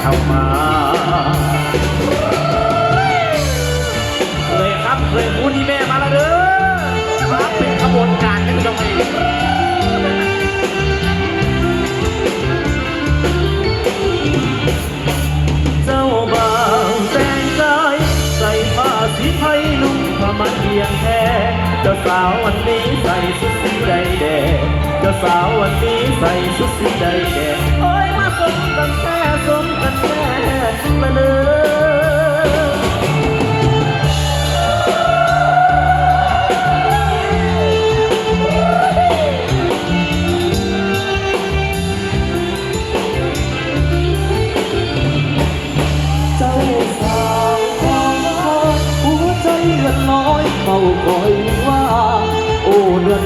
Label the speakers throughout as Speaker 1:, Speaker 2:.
Speaker 1: เข้ามาเลยครับเลยพูดที่แม่มาแล้วเด้อครับเป็นขบวนการกันตรงนี้เจ้าบ่าวแต่งกายใส่ผ้าสีไทยนุ่งผ้ามันเพียงแท้เจ้าสาววันนี้ใส่ชุดสีใดแดงเจ้าสาววันนี้ใส่ชุดสีใดแดง กันแค่สมกันแท้มาเลย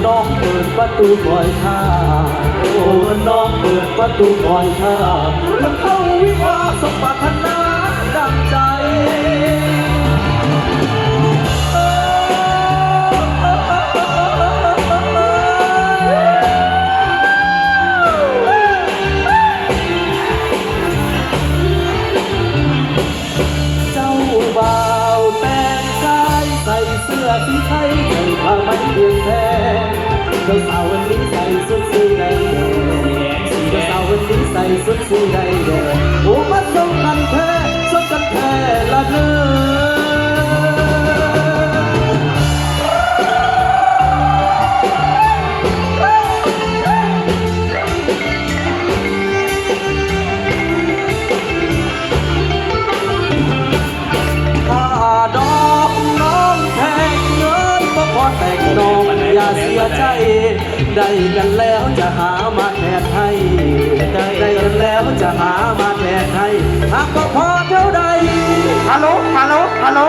Speaker 1: น้องเปิดประตูคอยข้าโอ้น้องเปิดประตูคอยข้ามันเข้าวิวาห์สมปร เสื้อสีไทยใส่ผ้ามันเพียงแท้เจ้าสาววันนี้ใส่สุดสีแดงแดงเจ้าสาววันนี้ใส่สุดสีแดงแดงโอ้มาส่งกัน องอย่าเสียใจ ได้กันแล้วจะหามาแทนให้ ได้กันแล้วจะหามาแทนให้หากก็พอเท่าใด
Speaker 2: ฮัลโหลฮัลโหลฮัลโหล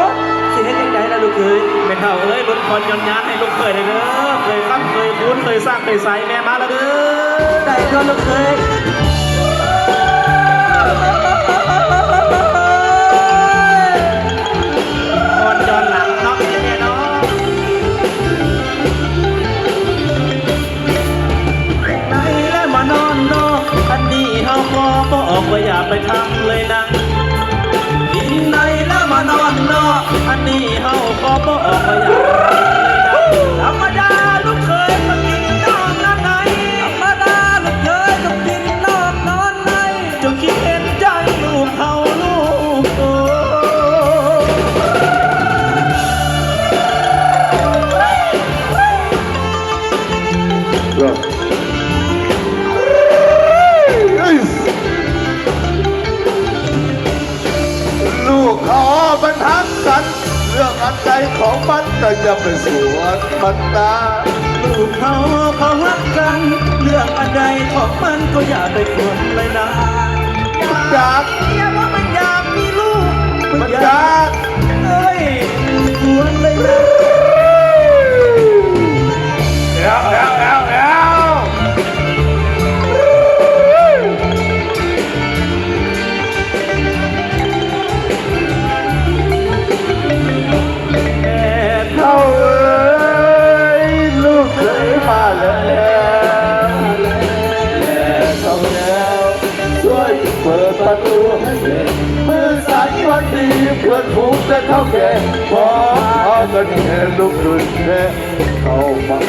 Speaker 1: สิเฮ็ดยังไงล่ะลูกเอ้ยแม่เฒ่าเอ้ยลดคนย้อนยานให้ลูกเคยเลยเด้อเคยค้ำเคยคุ้นเคยสร้างเคยใส่แม่มาแล้วเด้อ
Speaker 2: ได้ก็ลูกเคย
Speaker 1: อย่าไปทำเลยนังยินไหนแล้วมานอนนอกอันนี้เฮาขอบอกว่าอย่า ก็จะ
Speaker 2: ไปสวนมันตา
Speaker 1: ลูกเขาเขารักกัน เรื่องอะไรของมันก็อย่าไปควนเลยนะ
Speaker 2: อยาก
Speaker 1: อย่าว่ามัน มา
Speaker 2: แล้วเข้าแล้วช่วยเปิดประตูให้เด็กมือสายวันดีเพื่อนฝูงจะเข้าแก่พอเอากันแค่ลูกขึ้นแค่เข้ามา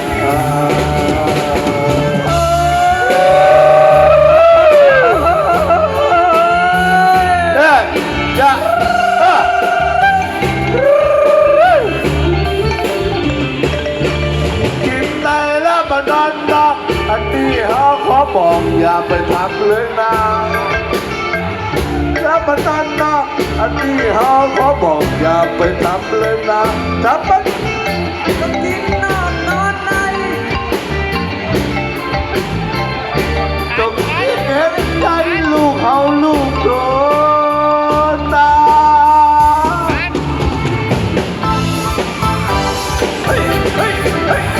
Speaker 2: แล้วมานอนนอกอันนี้เขาขอบอกอย่าไปทำเลยนะแล้วมานอนนะอันนี้เขาขอบอกอย่าไปทำเลยนะถ้ามัน
Speaker 1: ต้องกิน